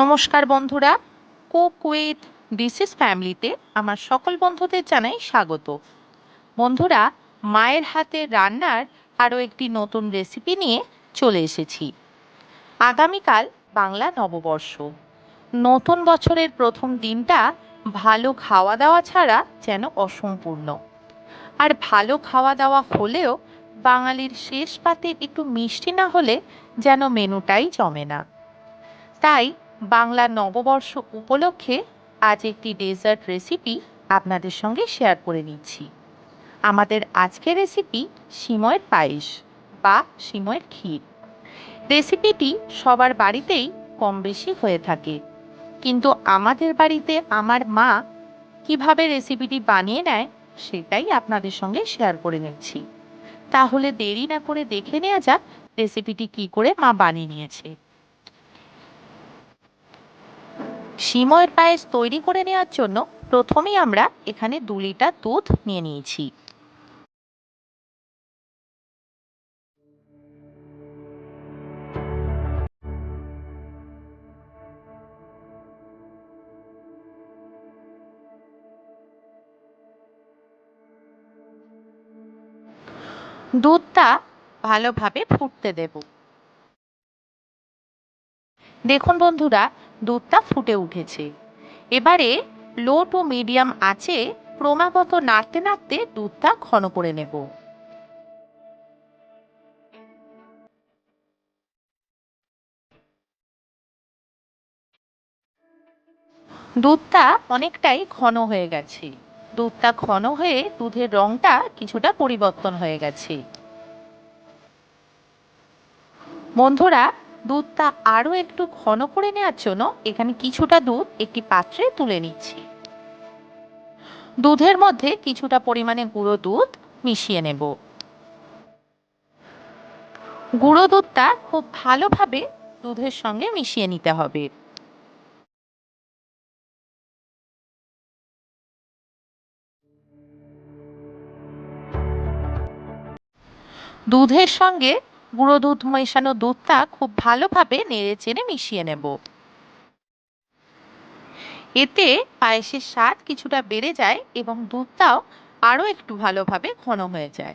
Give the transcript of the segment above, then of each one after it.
নমস্কার বন্ধুরা cook with ডিসিস ফ্যামিলিতে আমার সকল বন্ধুদের জানাই স্বাগত। বন্ধুরা, মায়ের হাতে রান্নার আরও একটি নতুন রেসিপি নিয়ে চলে এসেছি। আগামীকাল বাংলা নববর্ষ। নতুন বছরের প্রথম দিনটা ভালো খাওয়া দাওয়া ছাড়া যেন অসম্পূর্ণ। আর ভালো খাওয়া দাওয়া হলেও বাঙালির শেষ পাতে একটু মিষ্টি না হলে যেন মেনুটাই জমে না। তাই বাংলা নববর্ষ উপলক্ষে আজ একটি ডেজার্ট রেসিপি আপনাদের সঙ্গে শেয়ার করে নিচ্ছি। আমাদের আজকের রেসিপি সিময়ের পায়েস বা সিময়ের ক্ষীর। রেসিপিটি সবার বাড়িতেই কম বেশি হয়ে থাকে। কিন্তু আমাদের বাড়িতে আমার মা কীভাবে রেসিপিটি বানিয়ে নেয় সেটাই আপনাদের সঙ্গে শেয়ার করে নিচ্ছি। তাহলে দেরি না করে দেখে নেওয়া যাক রেসিপিটি কি করে মা বানিয়ে নিয়েছে। সিময়ের পায়েস তৈরি করে নেওয়ার জন্য প্রথমেই আমরা এখানে দু লিটার দুধ নিয়ে নিয়েছি। দুধটা ভালোভাবে ফুটতে দেব। দেখুন বন্ধুরা দুধটা ফুটে উঠেছে। এবারে লো টু মিডিয়াম আছে, ক্রমাগত নাড়তে নাড়তে দুধটা ঘন করে নেব। দুধটা অনেকটাই ঘন হয়ে গেছে। দুধটা ঘন হয়ে দুধের রংটা কিছুটা পরিবর্তন হয়ে গেছে। বন্ধুরা দুধটা আরও একটু ঘন করে নেওয়ার জন্য এখানে কিছুটা দুধ একটি পাত্রে তুলে নিচ্ছি। দুধের মধ্যে কিছুটা পরিমাণে গুঁড়ো দুধ মিশিয়ে নেব। গুঁড়ো দুধটা খুব ভালোভাবে দুধের সঙ্গে মিশিয়ে নিতে হবে। দুধের সঙ্গে গুঁড়ো দুধ মেশানো দুধটা খুব ভালোভাবে নেড়ে চেড়ে মিশিয়ে নেব। এতে পায়েসের স্বাদ কিছুটা বেড়ে যায় এবং দুধটাও আরও একটু ভালোভাবে ঘন হয়ে যায়।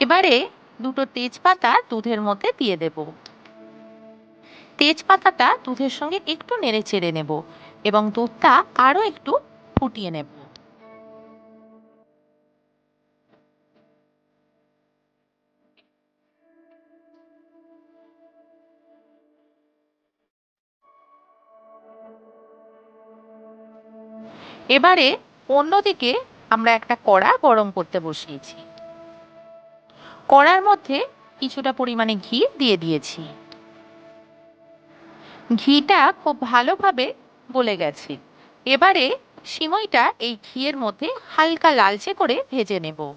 এবারে দুটো তেজপাতা দুধের মধ্যে দিয়ে দেব। তেজপাতাটা দুধের সঙ্গে একটু নেড়ে চেড়ে নেব এবং দুধটা আরও একটু ফুটিয়ে নেব। এবারে অন্যদিকে আমরা একটা কড়া গরম করতে বসিয়েছি। কড়ার মধ্যে কিছুটা পরিমাণে ঘি দিয়ে দিয়েছি। ঘিটা খুব ভালোভাবে বলে গেছে। এবারে সিমইটা এই ঘিয়ের মধ্যে হালকা লালচে করে ভেজে নেব।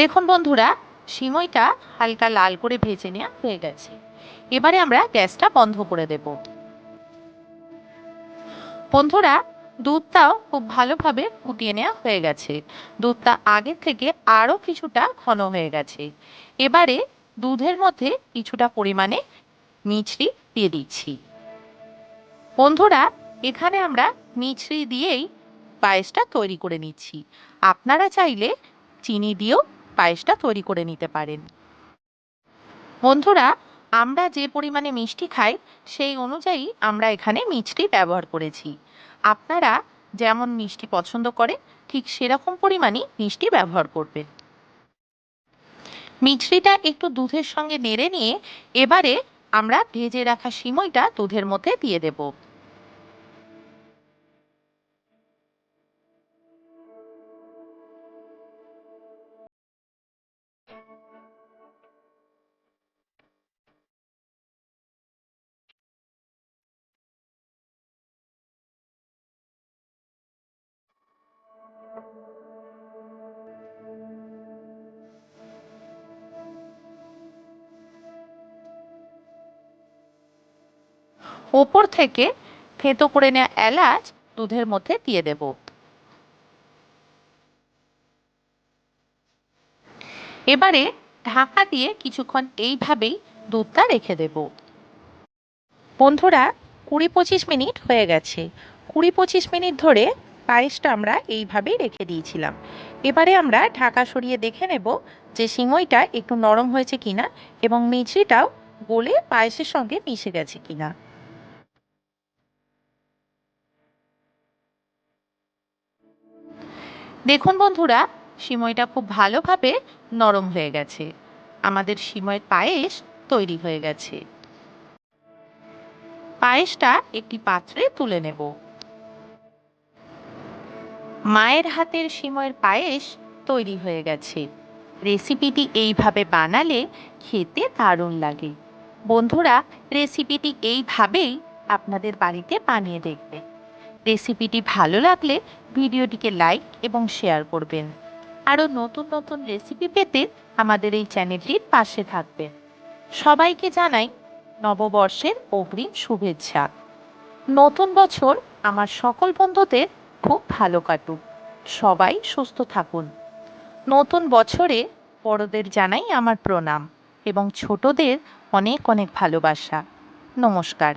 দেখুন বন্ধুরা, সিমইটা হালকা লাল করে ভেজে নেওয়া হয়ে গেছে। এবারে আমরা গ্যাসটা বন্ধ করে দেব। বন্ধুরা, দুধটাও খুব ভালোভাবে ফুটিয়ে নেওয়া হয়ে গেছে। দুধটা আগের থেকে আরও কিছুটা ঘন হয়ে গেছে। এবারে দুধের মধ্যে কিছুটা পরিমাণে মিছরি দিয়ে দিচ্ছি। বন্ধুরা, এখানে আমরা মিছরি দিয়েই পায়েসটা তৈরি করে নিচ্ছি। আপনারা চাইলে চিনি দিয়েও পায়েসটা তৈরি করে নিতে পারেন। বন্ধুরা, আমরা যে পরিমাণে মিষ্টি খাই, সেই অনুযায়ী আমরা এখানে মিষ্টি ব্যবহার করেছি। আপনারা যেমন মিষ্টি পছন্দ করে ঠিক সেরকম পরিমাণই মিষ্টি ব্যবহার করবেন। মিছরিটা একটু দুধের সঙ্গে নেড়ে নিয়ে এবারে আমরা ভেজে রাখা সিমইটা দুধের মধ্যে দিয়ে দেব। ওপর থেকে থেতো করে নেওয়া এলাচ দুধের মধ্যে দিয়ে দেব। এবারে ঢাকা দিয়ে কিছুক্ষণ এইভাবেই দুধটা রেখে দেব। বন্ধুরা কুড়ি পঁচিশ মিনিট হয়ে গেছে। কুড়ি পঁচিশ মিনিট ধরে পায়েসটা আমরা এইভাবেই রেখে দিয়েছিলাম। এবারে আমরা ঢাকা সরিয়ে দেখে নেব যে সিমইটা একটু নরম হয়েছে কিনা এবং মিছরিটাও গলে পায়েসের সঙ্গে মিশে গেছে কিনা। দেখুন বন্ধুরা, সিমইটা খুব ভালোভাবে নরম হয়ে গেছে। আমাদের সিময়ের পায়েস তৈরি হয়ে গেছে। পায়েসটা একটি পাত্রে তুলে নেব। মায়ের হাতের সিময়ের পায়েস তৈরি হয়ে গেছে। রেসিপিটি এইভাবে বানালে খেতে দারুণ লাগে। বন্ধুরা, রেসিপিটি এইভাবেই আপনাদের বাড়িতে বানিয়ে দেখবে রেসিপিটি ভালো লাগলে ভিডিওটিকে লাইক এবং শেয়ার করবেন। আরও নতুন নতুন রেসিপি পেতে আমাদের এই চ্যানেলটির পাশে থাকবেন। সবাইকে জানাই নববর্ষের অগ্রিম শুভেচ্ছা। নতুন বছর আমার সকল বন্ধুদের খুব ভালো কাটুক। সবাই সুস্থ থাকুন। নতুন বছরে বড়দের জানাই আমার প্রণাম এবং ছোটদের অনেক অনেক ভালোবাসা। নমস্কার।